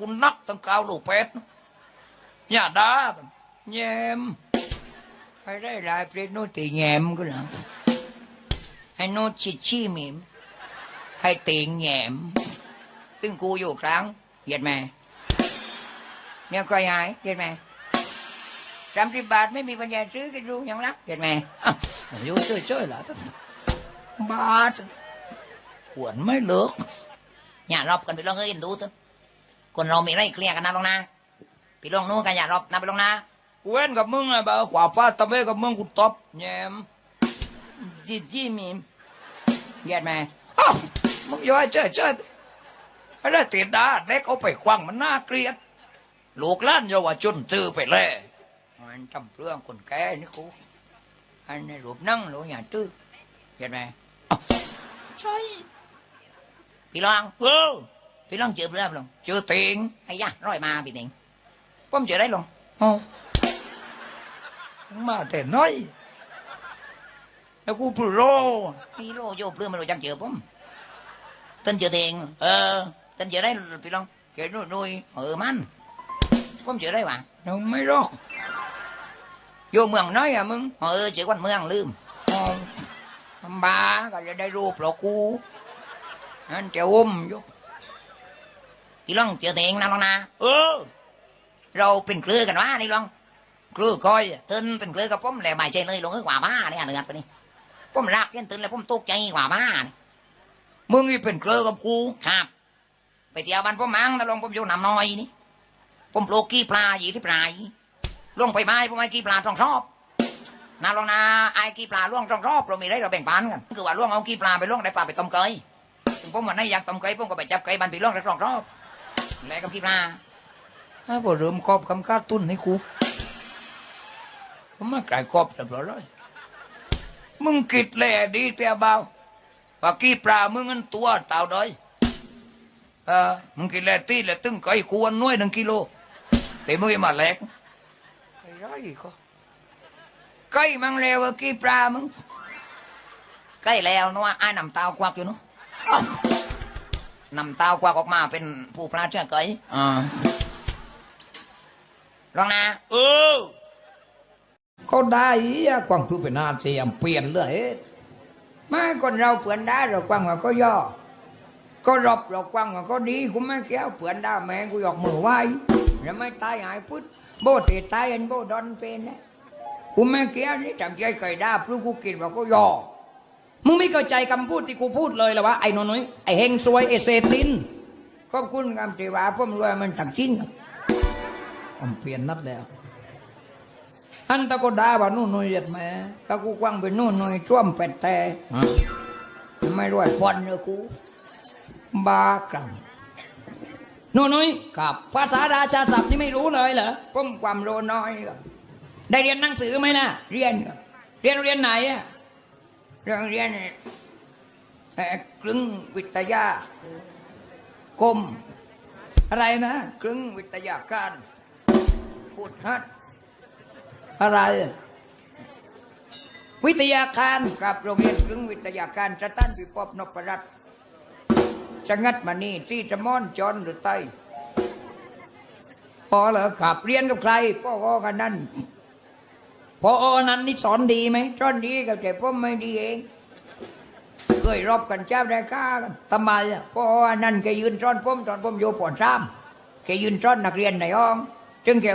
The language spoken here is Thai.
กูนักตั้งเก้าลูกเป็ดอย่าด่ากันแยมให้ได้หลายเพลงโน้ตตีแยมก็แล้วให้โน้ตชิดชี้มิมให้ตีแยมตึงกูอยู่ครั้งเหยียดแม่เนี่ยก็ยายเหยียดแม่สามสิบบาทไม่มีปัญญาซื้อกันดูยังรักเหยียดแม่อะอยู่ช่วยๆเหรอบาทขวนไม่เลิกอย่ารอบกัน คนเรามีอะไรเคลียร์กันนะลงนะพี่ลองนู้นกันอย่ารอบนะไปลงนะกูเว้นกับมึงไงบ่าวกว่าป้าตะเวกับมึงกูตบแยมจีจีมีมเย็ดไหมอ้าวมึงอย่าเจ้าเจ้าอะไรติดดาเด็กเอาไปควังมันน่าเกลียดลูกหล้านเยาวชนซื้อไปเลยมันทำเรื่องคนแก่นี่กูอันนี้รูปนั่งหรืออย่าตื้อเห็นไหมอ้าวใช่พี่ลองเออ พี่ลองเจอเรื่องลงเจอเติงไอ้ยะร้อยมาพี่เติงผมเจอได้ลงอ๋อมาแต่น้อยแล้วกูปลุโรพี่โรโยเพื่อมาดูจังเจอผมต้นเจอเติงเออต้นเจอได้พี่ลองเจอนุ่ยนุ่ยเออมันผมเจอได้หวะยังไม่รอกโยเมืองน้อยอะมึงเออเจอวันเมืองลืมอ๋อบ้าก็จะได้รูปหรอกกูนั่นจะอุ้ม อยู่พี่ลองเจอตัวเองนะลองนะเออ เราเป็นเครือกันวะนี่ลองเครือคอยเตินเป็นเครือกับผมแหละไม่ใช่เลยลงเอ้ยกว่าบ้าเนี่ยเนือดไปนี่ผมรักเยันเตินแล้วผมตกใจกว่าบ้านี่มึงนี่เป็นเครือกับกูครับ ไปเที่ยวบ้านผมมั้งนะลองผมอยู่น้ำน้อยนี่ผมปลูกกี้ปลาอยู่ที่ปลายล่วงไปไม้ผมไอ้กี้ปลาทองชอบนาลองนาไอ้กี้ปลาล่วงทองชอบเรามีอะไรเราแบ่งปันกันคือว่าล่วงเอากี้ปลาไปล่วงได้ปลาไปต้มเกยผมวันไหนอยากต้มไก่ผมก็ไปจับไก่บันปีร่องรอบรอบ แลกับกีฬาถ้าพอเริ่มกอบคำคาดตุ้นให้กูผมมากลายกอบเรียบร้อยเลยมึงกิดแหล่ดีเตียเบาปากี้ปลามึงเงินตัวเต่าด้อยเออมึงกินแหล่ตีแหล่ตึ้งไก่ควรน้อยหนึ่งกิโลแต่มึงมาแหลกไอ้ร้อยก็ไก่มังเลวกว่ากี้ปลามึงไก่แล้วนัวไอ้ายน้ำเตากวักอยู่เนาะ นำเต้ากวากออกมาเป็นผู้พระเจ้าเกยอ่าลองนะเออเขาได้อะกวางผู้เป็นอาเซียมเปลี่ยนเลยไม่คนเราเปลี่ยนได้เรากวางว่าก็ย่อ ก็รบเรากวางว่าก็ดีกูไม่เกี้ยวเปลี่ยนได้แม่กูยกมือไหว้แล้วไม่ตายหายพุทธโบติดตายอันโบดอนเป็นนะกูไม่เกี้ยวนี่จำใจเคยได้เพราะกูกินว่าก็ย่อ มึงไม่เข้าใจคำพูดที่กูพูดเลยหรอวะไอ้นนน้ยไอ้เฮงซวยไอ้เศษดินขอบคุณคำที่ว่าผมรวยมันตักชิ้นผมเปลี่ยนนัดแล้วอันตะก็ด่าว่านู่นน้อยเหยียดแม่ก็กูกว้างไปนู่นน้อยช่วมเป็ดแต่ไม่รวยพอนเนอะกูบ้ากรังนู่นน้อยกับ ภาษาราชาศัพท์นี่ไม่รู้เลยเหรอผมความรู้น้อย ได้เรียนหนังสือไหมนะเรียน เรียนเรียนไหนอะ โรงเรียนกลึงวิทยากรมอะไรนะกลึงวิทยาการพูดฮัดอะไร วิทยาการกับโรงเรียนกลึงวิทยาการสตันพิภพนพรัตน์สงัดมานี่ที่จะม่อนจอนหรือไตพอเหรอขับเรียนกับใครพ่อกันนั่น พออนั้นนี่สอนดีไหมสอนดีกับแต่ผมไม่ดีเอง เคยรบกันเจ้าได้ก้ากันทำไมอะพออนั้นแกยืนสอนผมสอนผมอยู่ปอนซ้ำแกยืนสอนนักเรียนในห้องจึงแก